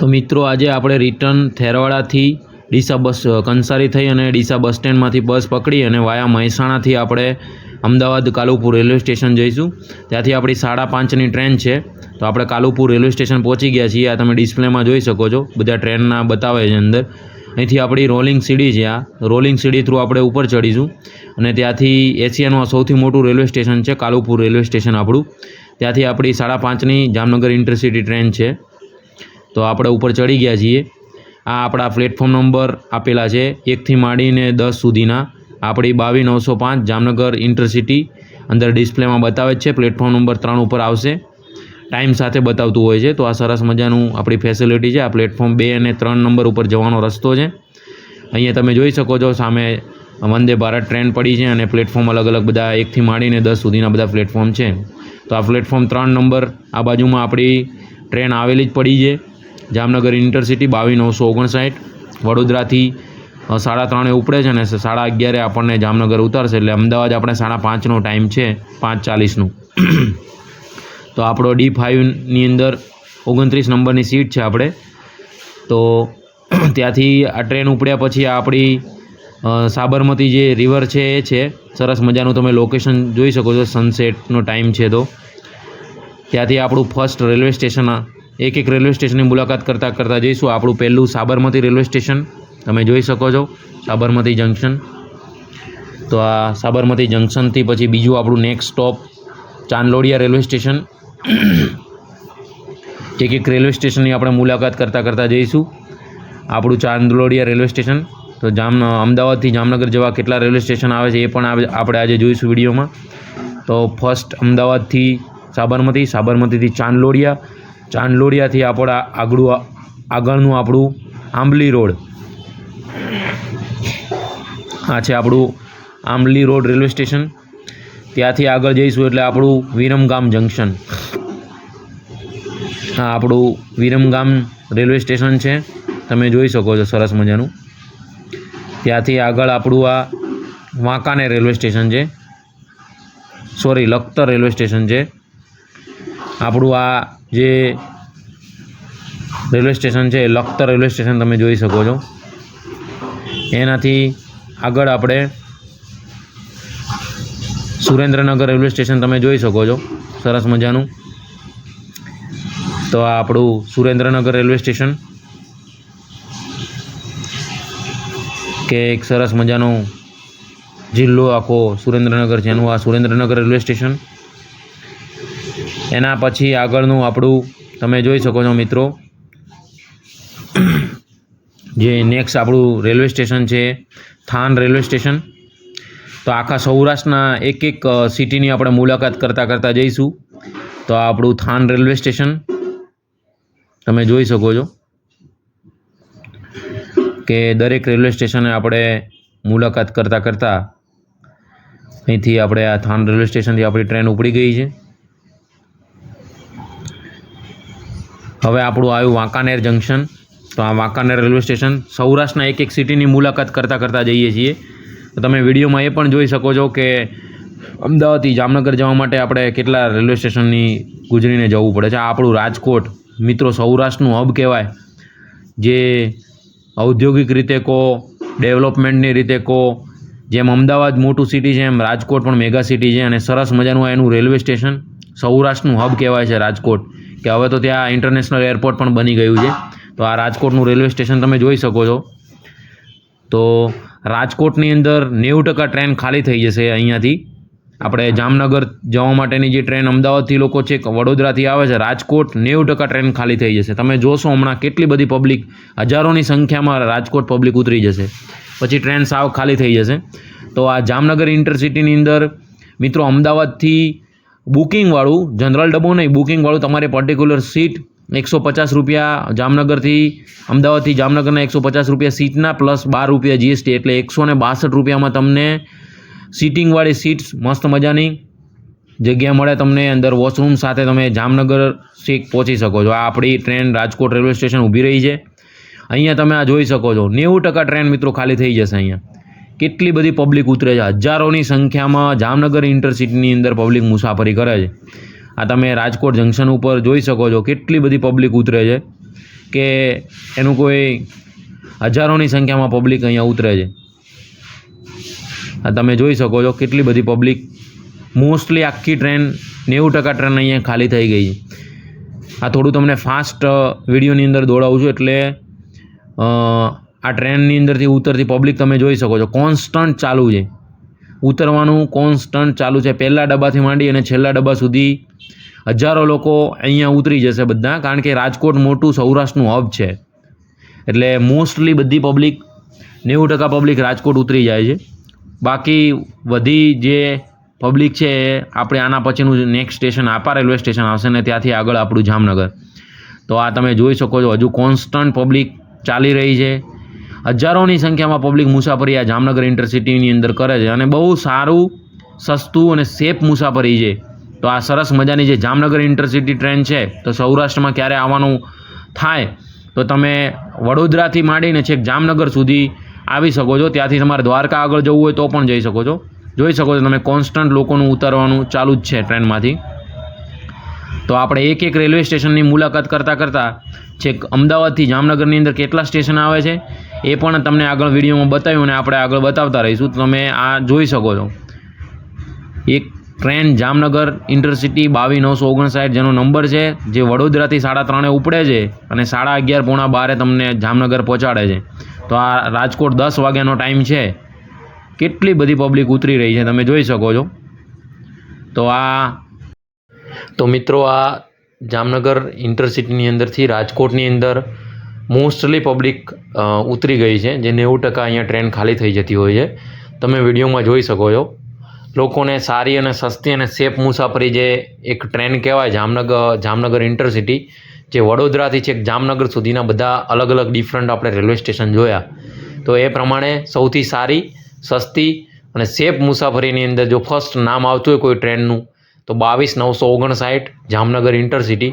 તો મિત્રો, આજે આપણે રિટર્ન થેરવાડાથી ડીસા બસ કંસારી થઈ અને ડીસા બસ સ્ટેન્ડમાંથી બસ પકડી અને વાયા મહેસાણાથી આપણે અમદાવાદ કાલુપુર રેલવે સ્ટેશન જઈશું. ત્યાંથી આપણી સાડા પાંચની ટ્રેન છે. તો આપણે કાલુપુર રેલવે સ્ટેશન પહોંચી ગયા છીએ. આ તમે ડિસ્પ્લેમાં જોઈ શકો છો. બધા ટ્રેનના બતાવે છે અંદર. અહીંથી આપણી રોલિંગ સીડી છે આ. રોલિંગ સીડી થ્રુ આપણે ઉપર ચડીશું. અને ત્યાંથી એશિયાનું આ સૌથી મોટું રેલવે સ્ટેશન છે, કાલુપુર રેલવે સ્ટેશન આપણું. ત્યાંથી આપણી સાડા પાંચની જામનગર ઇન્ટરસિટી ટ્રેન છે. તો આપણે ઉપર ચડી ગયા છીએ. આ આપણા પ્લેટફોર્મ નંબર આપેલા છે. એકથી માંડીને દસ સુધીના. આપણી બાવીસ નવસો પાંચ જામનગર ઇન્ટરસિટી અંદર ડિસ્પ્લેમાં બતાવે છે. પ્લેટફોર્મ નંબર ત્રણ ઉપર આવશે. ટાઈમ સાથે બતાવતું હોય છે. તો આ સરસ મજાનું આપણી ફેસિલિટી છે. આ પ્લેટફોર્મ બે અને ત્રણ નંબર ઉપર જવાનો રસ્તો છે. અહીંયા તમે જોઈ શકો છો સામે વંદે ભારત ટ્રેન પડી છે અને પ્લેટફોર્મ અલગ અલગ બધા એકથી માંડીને દસ સુધીના બધા પ્લેટફોર્મ છે. તો આ પ્લેટફોર્મ ત્રણ નંબર આ બાજુમાં આપણી ટ્રેન આવેલી જ પડી છે. જામનગર ઇન્ટરસિટી બાવીસ નવસો ઓગણસાઠ. વડોદરાથી સાડા ત્રણે ઉપડે છે ને સાડા અગિયારે આપણને જામનગર ઉતારશે એટલે અમદાવાદ આપણે સાડા પાંચનો ટાઈમ છે, પાંચ ચાલીસનું. તો આપણો ડી ફાઇવની અંદર ઓગણત્રીસ નંબરની સીટ છે આપણે. તો ત્યાંથી આ ટ્રેન ઉપડ્યા પછી આપણી સાબરમતી જે રિવર છે એ છે. સરસ મજાનું તમે લોકેશન જોઈ શકો છો સનસેટનો ટાઈમ છે તો. ત્યાંથી આપણું ફર્સ્ટ રેલવે સ્ટેશન એક એક રેલવે સ્ટેશનની મુલાકાત કરતાં કરતાં જઈશું. આપણું પહેલું સાબરમતી રેલવે સ્ટેશન, તમે જોઈ શકો છો, સાબરમતી જંકશન. તો આ સાબરમતી જંકશનથી પછી બીજું આપણું next stop Chandlodiya railway station. એક એક રેલવે સ્ટેશનની આપણે મુલાકાત કરતાં કરતાં જઈશું. આપણું ચાંદલોડિયા રેલવે સ્ટેશન. તો જામ અમદાવાદથી જામનગર જવા કેટલા રેલવે સ્ટેશન આવે છે એ પણ આપણે આજે જોઈશું વિડીયોમાં. તો ફર્સ્ટ અમદાવાદથી સાબરમતી, સાબરમતીથી ચાંદલોડિયા ચાંદલોડિયાથી આપણા આગળું આગળનું આપણું આંબલી રોડ. આ છે આપણું આંબલી રોડ રેલવે સ્ટેશન. ત્યાંથી આગળ જઈશું એટલે આપણું વિરમગામ જંકશન. આ આપણું વિરમગામ રેલવે સ્ટેશન છે. તમે જોઈ શકો છો સરસ મજાનું. ત્યાંથી આગળ આપણું આ વાંકાનેર રેલવે સ્ટેશન છે. સોરી, લખતર રેલવે સ્ટેશન છે. આપણું આ જે રેલવે સ્ટેશન છે લખતર રેલવે સ્ટેશન તમે જોઈ શકો છો. એનાથી આગળ આપણે સુરેન્દ્રનગર રેલવે સ્ટેશન તમે જોઈ શકો છો. સરસ મજાનું. તો આ આપણું સુરેન્દ્રનગર રેલવે સ્ટેશન. કે એક સરસ મજાનો જિલ્લો આખો સુરેન્દ્રનગર છે, એનું આ સુરેન્દ્રનગર રેલવે સ્ટેશન. એના પછી આગળનું આપણું, તમે જોઈ શકો છો મિત્રો, જે નેક્સ્ટ આપણું રેલવે સ્ટેશન છે, થાન રેલવે સ્ટેશન તો આખા સૌરાષ્ટ્રના એક એક સિટીની આપણે મુલાકાત કરતાં કરતાં જઈશું. તો આ આપણું થાન રેલવે સ્ટેશન તમે જોઈ શકો છો કે દરેક રેલવે સ્ટેશને આપણે મુલાકાત કરતાં કરતાં અહીંથી આપણે આ થાન રેલવે સ્ટેશનથી આપણી ટ્રેન ઉપડી ગઈ છે. હવે આપણું આવ્યું વાંકાનેર જંકશન તો આ વાંકાનેર રેલવે સ્ટેશન સૌરાષ્ટ્રના એક એક સિટીની મુલાકાત કરતાં કરતાં જઈએ છીએ. તો તમે વિડીયોમાં એ પણ જોઈ શકો છો કે અમદાવાદથી જામનગર જવા માટે આપણે કેટલા રેલવે સ્ટેશનની ગુજરીને જવું પડે છે. આ આપણું રાજકોટ, મિત્રો સૌરાષ્ટ્રનું હબ કહેવાય. જે ઔદ્યોગિક રીતે કહો ડેવલપમેન્ટની રીતે કહો, જેમ અમદાવાદ મોટું સિટી છે, એમ રાજકોટ પણ મેગા સિટી છે. અને સરસ મજાનું એનું રેલવે સ્ટેશન સૌરાષ્ટ્રનું હબ કહેવાય છે રાજકોટ. કે હવે તો ત્યાં ઇન્ટરનેશનલ એરપોર્ટ પણ બની ગયું છે. તો આ રાજકોટનું રેલવે સ્ટેશન તમે જોઈ શકો છો. તો રાજકોટની અંદર નેવું ટકા ટ્રેન ખાલી થઈ જશે અહીંયાથી. આપણે જામનગર જવા માટેની જે ટ્રેન અમદાવાદથી લોકો છે, વડોદરાથી આવે છે, રાજકોટ નેવું ટકા ટ્રેન ખાલી થઈ જશે. તમે જોશો હમણાં કેટલી બધી પબ્લિક હજારોની સંખ્યામાં રાજકોટ પબ્લિક ઉતરી જશે. પછી ટ્રેન સાવ ખાલી થઈ જશે. તો આ જામનગર ઇન્ટરસિટીની અંદર, મિત્રો, અમદાવાદથી બુકિંગવાળું, જનરલ ડબ્બો નહીં, બુકિંગવાળું તમારે પર્ટિક્યુલર સીટ એકસો પચાસ રૂપિયા જામનગરથી, અમદાવાદથી જામનગરના એકસો પચાસ રૂપિયા સીટના પ્લસ બાર રૂપિયા જીએસટી એટલે એકસો ને બાસઠ રૂપિયામાં તમને સીટિંગવાળી સીટ્સ મસ્ત મજાની જગ્યા મળે તમને અંદર વોશરૂમ સાથે તમે જામનગર શીખ પહોંચી શકો છો. આ આપણી ટ્રેન રાજકોટ રેલવે સ્ટેશન ઊભી રહી છે. અહીંયા તમે આ જોઈ શકો છો. નેવું ટકા ટ્રેન મિત્રો ખાલી થઈ જશે અહીંયા. કેટલી બધી પબ્લિક ઉતરે છે? હજારોની સંખ્યામાં જામનગર ઇન્ટરસિટીની અંદર પબ્લિક મુસાફરી કરે છે. આ તમે રાજકોટ જંકશન ઉપર જોઈ શકો છો કેટલી બધી પબ્લિક ઉતરે છે કે એનું કોઈ હજારોની સંખ્યામાં પબ્લિક અહીંયા ઉતરે છે. આ તમે જોઈ શકો છો કેટલી બધી પબ્લિક મોસ્ટલી આખી ટ્રેન નેવું ટકા ટ્રેન અહીંયા ખાલી થઈ ગઈ છે. આ થોડું તમને ફાસ્ટ વિડીયોની અંદર દોડાવું છું એટલે આ ટ્રેનની અંદરથી ઉતરતી પબ્લિક તમે જોઈ શકો છો. કોન્સ્ટન્ટ ચાલુ છે. ઉતરવાનું કોન્સ્ટન્ટ ચાલુ છે. પહેલા ડબ્બાથી માંડી અને છેલ્લા ડબ્બા સુધી હજારો લોકો અહીંયા ઉતરી જશે બધા, કારણ કે રાજકોટ મોટું સૌરાષ્ટ્રનું હબ છે. એટલે મોસ્ટલી બધી પબ્લિક નેવું ટકા પબ્લિક રાજકોટ ઉતરી જાય છે. બાકી વધી જે પબ્લિક છે એ આપણે આના પછીનું નેક્સ્ટ સ્ટેશન આપા રેલવે સ્ટેશન આવશે ને ત્યાંથી આગળ આપણું જામનગર. તો આ તમે જોઈ શકો છો, હજુ કોન્સ્ટન્ટ પબ્લિક ચાલી રહી છે. હજારોની સંખ્યામાં પબ્લિક મુસાફરી આ જામનગર ઇન્ટરસિટીની અંદર કરે છે. અને બહુ સારું, સસ્તું અને સેફ મુસાફરી છે. તો આ સરસ મજાની જે જામનગર ઇન્ટરસિટી ટ્રેન છે, તો સૌરાષ્ટ્રમાં ક્યારે આવવાનું થાય, તો તમે વડોદરાથી માંડીને છેક જામનગર સુધી આવી શકો છો. ત્યાંથી તમારે દ્વારકા આગળ જવું હોય તો પણ જઈ શકો છો. જોઈ શકો છો તમે કોન્સ્ટન્ટ લોકોનું ઉતરવાનું ચાલુ જ છે ટ્રેનમાંથી તો આપણે એક એક રેલવે સ્ટેશનની મુલાકાત કરતાં કરતાં છેક અમદાવાદથી જામનગરની અંદર કેટલા સ્ટેશન આવે છે એ પણ તમને આગળ વિડીયોમાં બતાવ્યું અને આપણે આગળ બતાવતા રહીશું. તમે આ જોઈ શકો છો. એક ટ્રેન જામનગર ઇન્ટરસિટી બાવીસ નવસો ઓગણસાઠ જેનો નંબર છે, જે વડોદરાથી સાડા ત્રણે ઉપડે છે અને સાડા અગિયાર પોણા બારે તમને જામનગર પહોંચાડે છે. તો આ રાજકોટ દસ વાગ્યાનો ટાઈમ છે. કેટલી બધી પબ્લિક ઉતરી રહી છે તમે જોઈ શકો છો. તો આ તો મિત્રો આ જામનગર ઇન્ટરસિટીની અંદરથી રાજકોટની અંદર મોસ્ટલી પબ્લિક ઉતરી ગઈ છે, જે નેવું ટકા અહીંયા ટ્રેન ખાલી થઈ જતી હોય છે. તમે વિડીયોમાં જોઈ શકો છો. લોકોને સારી અને સસ્તી અને સેફ મુસાફરી જે એક ટ્રેન કહેવાય જામનગર જામનગર ઇન્ટરસિટી, જે વડોદરાથી છેક જામનગર સુધીના બધા અલગ અલગ ડિફરન્ટ આપણે રેલવે સ્ટેશન જોયા. તો એ પ્રમાણે સૌથી સારી, સસ્તી અને સેફ મુસાફરીની અંદર જો ફર્સ્ટ નામ આવતું હોય કોઈ ટ્રેનનું તો બાવીસ નવસો ઓગણસાઠ જામનગર ઇન્ટરસિટી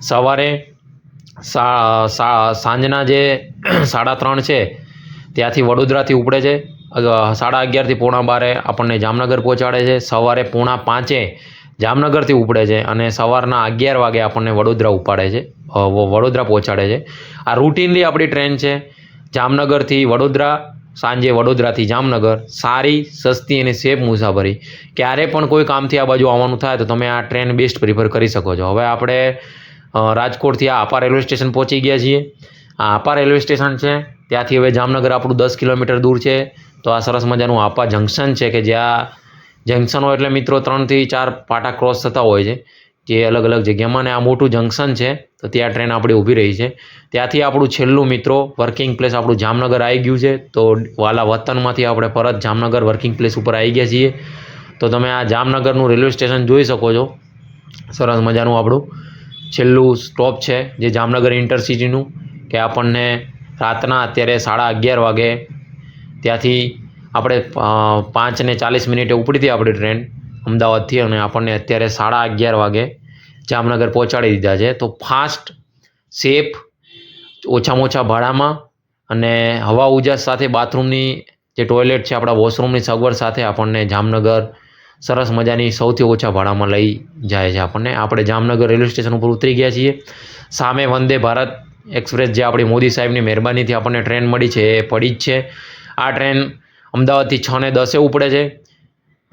સવારે સાંજના જે સાડા ત્રણ છે, ત્યાંથી વડોદરાથી ઉપડે છે. સાડા અગિયારથી પોણા બારે આપણને જામનગર પહોંચાડે છે. સવારે પોણા પાંચે જામનગરથી ઉપડે છે અને સવારના અગિયાર વાગે આપણને વડોદરા ઉપાડે છે. વડોદરા પહોંચાડે છે. આ રૂટીનલી આપણી ટ્રેન છે. જામનગરથી વડોદરા સાંજે વડોદરાથી જામનગર, સારી, સસ્તી અને સેફ મુસાફરી. ક્યારે પણ કોઈ કામથી આ બાજુ આવવાનું થાય તો તમે આ ટ્રેન બેસ્ટ પ્રિફર કરી શકો છો. હવે આપણે રાજકોટથી આ આપા રેલવે સ્ટેશન પહોંચી ગયા છીએ. આ આપા રેલવે સ્ટેશન છે. ત્યાંથી હવે જામનગર આપણું દસ કિલોમીટર દૂર છે. તો આ સરસ મજાનું આપા જંકશન છે કે જ્યાં જંકશનો એટલે મિત્રો ત્રણથી ચાર પાટા ક્રોસ થતા હોય છે. જે અલગ અલગ જગ્યામાં ને આ મોટું જંકશન છે, તો ત્યાં ટ્રેન આપણી ઊભી રહી છે. ત્યાંથી આપણું છેલ્લું મિત્રો વર્કિંગ પ્લેસ આપણું જામનગર આવી ગયું છે, તો વાલા વતનમાંથી આપણે પરત જામનગર વર્કિંગ પ્લેસ ઉપર આવી ગયા છીએ. તો તમે આ જામનગરનું રેલવે સ્ટેશન જોઈ શકો છો. સરસ મજાનું આપણું છેલ્લું સ્ટોપ છે, જે જામનગર ઇન્ટરસિટીનું કે આપણને રાતના અત્યારે સાડા અગિયાર વાગે ત્યાંથી આપણે પાંચ ને ચાલીસ મિનિટે ઉપડી હતી આપણી ટ્રેન અમદાવાદથી અને આપણને અત્યારે સાડા અગિયાર વાગે જામનગર પહોંચાડી દીધા છે. તો ફાસ્ટ સેફ ઓછામાં ઓછા ભાડામાં અને હવા ઉજાસ સાથે બાથરૂમની જે ટોયલેટ છે આપણા વોશરૂમની સગવડ સાથે આપણને જામનગર સરસ મજાની સૌથી ઓછા ભાડામાં લઈ જાય છે આપણને. આપણે જામનગર રેલવે સ્ટેશન ઉપર ઉતરી ગયા છીએ. સામે વંદે ભારત એક્સપ્રેસ જે આપણી મોદી સાહેબની મહેરબાનીથી આપણને ટ્રેન મળી છે એ પડી જ છે. આ ટ્રેન અમદાવાદથી છ ને દસે ઉપડે છે.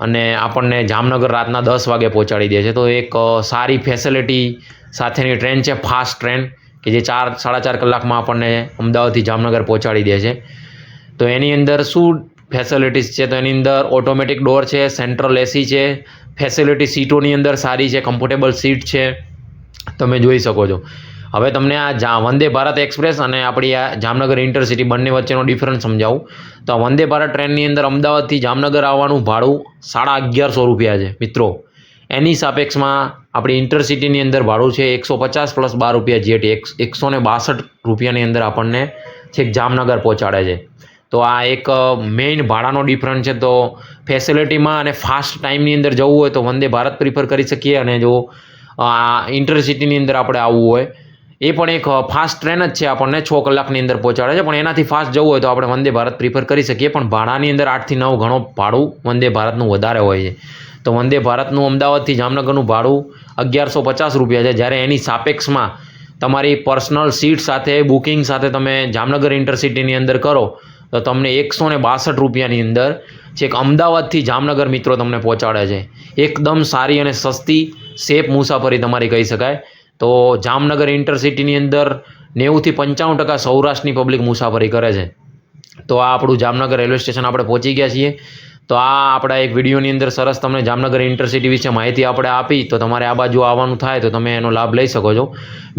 અને આપણને જામનગર રાતના દસ વાગે પહોંચાડી દે છે. તો એક સારી ફેસિલિટી સાથેની ટ્રેન છે ફાસ્ટ ટ્રેન કે જે ચાર, સાડા ચાર કલાકમાં આપણને અમદાવાદથી જામનગર પહોંચાડી દે છે. તો એની અંદર શું ફેસિલિટીઝ છે? તો એની અંદર ઓટોમેટિક ડોર છે સેન્ટ્રલ એસી છે ફેસિલિટી સીટોની અંદર સારી છે કમ્ફર્ટેબલ સીટ છે. તમે જોઈ શકો છો. હવે તમને આ જા વંદે ભારત એક્સપ્રેસ અને આપણી આ જામનગર ઇન્ટરસિટી બંને વચ્ચેનો ડિફરન્સ સમજાવું. તો આ વંદે ભારત ટ્રેનની અંદર અમદાવાદથી જામનગર આવવાનું ભાડું સાડા અગિયારસો રૂપિયા છે, મિત્રો. એની સાપેક્ષમાં આપણી ઇન્ટરસિટીની અંદર ભાડું છે એકસો પચાસ પ્લસ બાર રૂપિયા જીએટી એકસો ને બાસઠ રૂપિયાની અંદર આપણને છેક જામનગર પહોંચાડે છે. તો આ એક મેઇન ભાડાનો ડિફરન્સ છે. તો ફેસિલિટીમાં અને ફાસ્ટ ટાઈમની અંદર જવું હોય તો વંદે ભારત પ્રિફર કરી શકીએ અને જો આ ઇન્ટરસિટીની અંદર આપણે આવવું હોય એ પણ એક ફાસ્ટ ટ્રેન જ છે આપણને, છ કલાકની અંદર પહોંચાડે છે. પણ એનાથી ફાસ્ટ જવું હોય તો આપણે વંદે ભારત પ્રિફર કરી શકીએ. પણ ભાડાની અંદર આઠથી નવ ઘણો ભાડું વંદે ભારતનું વધારે હોય છે. તો વંદે ભારતનું અમદાવાદથી જામનગરનું ભાડું અગિયારસો પચાસ રૂપિયા છે. જ્યારે એની સાપેક્ષમાં તમારી પર્સનલ સીટ સાથે બુકિંગ સાથે તમે જામનગર ઇન્ટરસિટીની અંદર કરો, તો તમને એકસો ને બાસઠ રૂપિયાની અંદર છેક અમદાવાદથી જામનગર મિત્રો તમને પહોંચાડે છે. એકદમ સારી અને સસ્તી સેફ મુસાફરી તમારી કહી શકાય. તો જામનગર ઇન્ટરસિટીની અંદર નેવુંથી પંચાણું ટકા સૌરાષ્ટ્રની પબ્લિક મુસાફરી કરે છે. તો આ આપણું જામનગર રેલવે સ્ટેશન આપણે પહોંચી ગયા છીએ. તો આ આપણા એક વિડીયોની અંદર સરસ તમને જામનગર ઇન્ટરસિટી વિશે માહિતી આપણે આપી. તો તમારે આ બાજુ આવવાનું થાય તો તમે એનો લાભ લઈ શકો છો.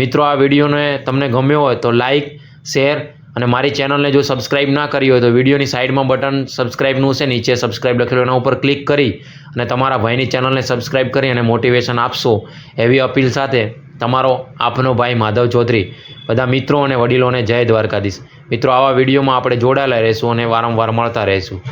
મિત્રો, આ વિડીયોને તમને ગમ્યો હોય તો લાઇક શેર અને મારી ચેનલને જો સબસ્ક્રાઇબ ના કરી હોય તો વિડીયોની સાઈડમાં બટન સબસ્ક્રાઇબનું છે, નીચે સબસ્ક્રાઇબ લખેલું એના ઉપર ક્લિક કરી અને તમારા ભાઈની ચેનલને સબસ્ક્રાઇબ કરી અને મોટિવેશન આપશો એવી અપીલ સાથે તમારો આપનો ભાઈ માધવ ચૌધરી. બધા મિત્રો અને વડીલોને જય દ્વારકાધીશ. મિત્રો, આવા વિડીયોમાં આપણે જોડાયેલા રહીશું અને વારંવાર મળતા રહીશું.